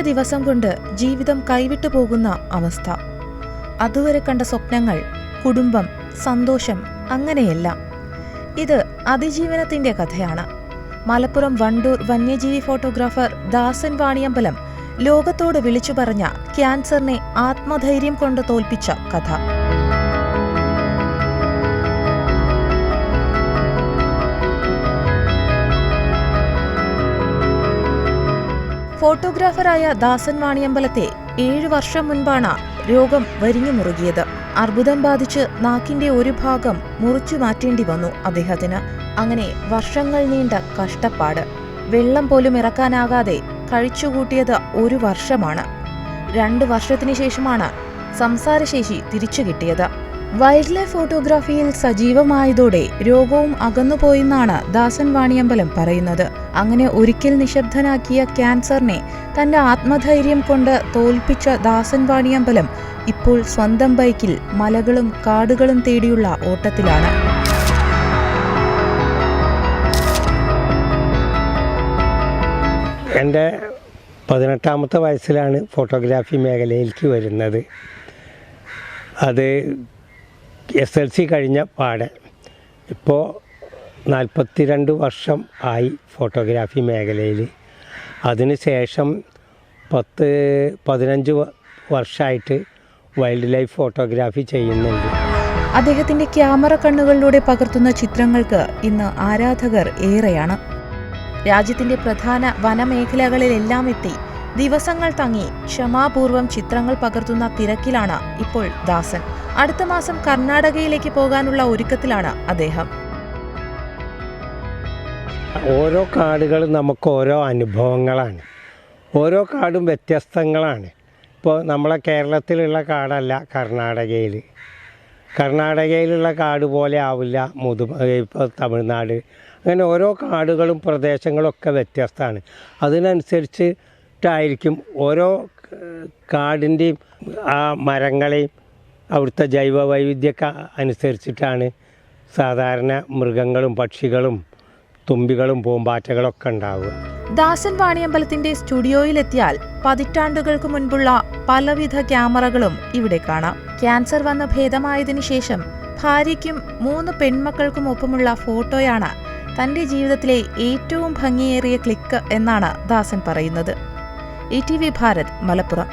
ദിവസം കൊണ്ട് ജീവിതം കൈവിട്ടു പോകുന്ന അവസ്ഥ. അതുവരെ കണ്ട സ്വപ്നങ്ങൾ കുടുംബം സന്തോഷം അങ്ങനെയെല്ലാം. ഇത് അതിജീവനത്തിന്റെ കഥയാണ്. മലപ്പുറം വണ്ടൂർ വന്യജീവി ഫോട്ടോഗ്രാഫർ ദാസൻ വാണിയമ്പലം ലോകത്തോട് വിളിച്ചു പറഞ്ഞ ക്യാൻസറിനെ ആത്മധൈര്യം കൊണ്ട് തോൽപ്പിച്ച കഥ. ഫോട്ടോഗ്രാഫറായ ദാസൻ വാണിയമ്പലത്തെ ഏഴു വർഷം മുൻപാണ് രോഗം വരിഞ്ഞു മുറുകിയത്. അർബുദം ബാധിച്ച് നാക്കിന്റെ ഒരു ഭാഗം മുറിച്ചു മാറ്റേണ്ടി വന്നു അദ്ദേഹത്തിന്. അങ്ങനെ വർഷങ്ങൾ നീണ്ട കഷ്ടപ്പാട്. വെള്ളം പോലും ഇറക്കാനാകാതെ കഴിച്ചുകൂട്ടിയത് ഒരു വർഷമാണ്. രണ്ടു വർഷത്തിനു ശേഷമാണ് സംസാരശേഷി തിരിച്ചു കിട്ടിയത്. വൈൽഡ് ലൈഫ് ഫോട്ടോഗ്രാഫിയിൽ സജീവമായതോടെ രോഗവും അകന്നുപോയെന്നാണ് ദാസൻ വാണിയമ്പലം പറയുന്നത്. അങ്ങനെ ഒരിക്കൽ നിശബ്ദനാക്കിയ ക്യാൻസറിനെ തന്റെ ആത്മധൈര്യം കൊണ്ട് തോൽപ്പിച്ച ദാസൻ വാണിയമ്പലം ഇപ്പോൾ സ്വന്തം ബൈക്കിൽ മലകളും കാടുകളും തേടിയുള്ള ഓട്ടത്തിലാണ്. എന്റെ പതിനെട്ടാമത്തെ വയസ്സിലാണ് ഫോട്ടോഗ്രാഫി മേഖലയിലേക്ക് വരുന്നത്. അത് എസ് എൽ സി കഴിഞ്ഞ പാടെ. ഇപ്പോൾ നാൽപ്പത്തി രണ്ട് വർഷം ആയി ഫോട്ടോഗ്രാഫി മേഖലയിൽ അതിന് ശേഷം പത്ത് പതിനഞ്ച് വർഷമായിട്ട് വൈൽഡ് ലൈഫ് ഫോട്ടോഗ്രാഫി ചെയ്യുന്നുണ്ട്. അദ്ദേഹത്തിന്റെ ക്യാമറ കണ്ണുകളിലൂടെ പകർത്തുന്ന ചിത്രങ്ങൾക്ക് ഇന്ന് ആരാധകർ ഏറെയാണ്. രാജ്യത്തിന്റെ പ്രധാന വനമേഖലകളിലെല്ലാം എത്തി ദിവസങ്ങൾ തങ്ങി ക്ഷമാപൂർവം ചിത്രങ്ങൾ പകർത്തുന്ന തിരക്കിലാണ് ഇപ്പോൾ ദാസൻ. അടുത്ത മാസം കർണാടകയിലേക്ക് പോകാനുള്ള ഒരുക്കത്തിലാണ് അദ്ദേഹം. ഓരോ കാടുകളും നമുക്ക് ഓരോ അനുഭവങ്ങളാണ്. ഓരോ കാടും വ്യത്യസ്തങ്ങളാണ്. ഇപ്പോൾ നമ്മളെ കേരളത്തിലുള്ള കാടല്ല കർണാടകയിൽ. കർണാടകയിലുള്ള കാട് പോലെ ആവില്ല മുതു ഇപ്പോൾ തമിഴ്നാട്. അങ്ങനെ ഓരോ കാടുകളും പ്രദേശങ്ങളും ഒക്കെ വ്യത്യസ്തമാണ് അതിനനുസരിച്ചിട്ടായിരിക്കും ഓരോ കാടിന്റെയും ആ മരങ്ങളെയും അവിടുത്തെ ജൈവ വൈവിധ്യമൊക്കെ അനുസരിച്ചിട്ടാണ് സാധാരണ മൃഗങ്ങളും പക്ഷികളും തുമ്പികളും പൂമ്പാറ്റകളൊക്കെ ഉണ്ടാവുക. ദാസൻ വാണിയമ്പലത്തിന്റെ സ്റ്റുഡിയോയിലെത്തിയാൽ പതിറ്റാണ്ടുകൾക്ക് മുൻപുള്ള പലവിധ ക്യാമറകളും ഇവിടെ കാണാം. ക്യാൻസർ വന്ന ഭേദമായതിനു ശേഷം ഭാര്യയ്ക്കും മൂന്ന് പെൺമക്കൾക്കും ഒപ്പമുള്ള ഫോട്ടോയാണ് തന്റെ ജീവിതത്തിലെ ഏറ്റവും ഭംഗിയേറിയ ക്ലിക്ക് എന്നാണ് ദാസൻ പറയുന്നത്. E T V Bharat Malappuram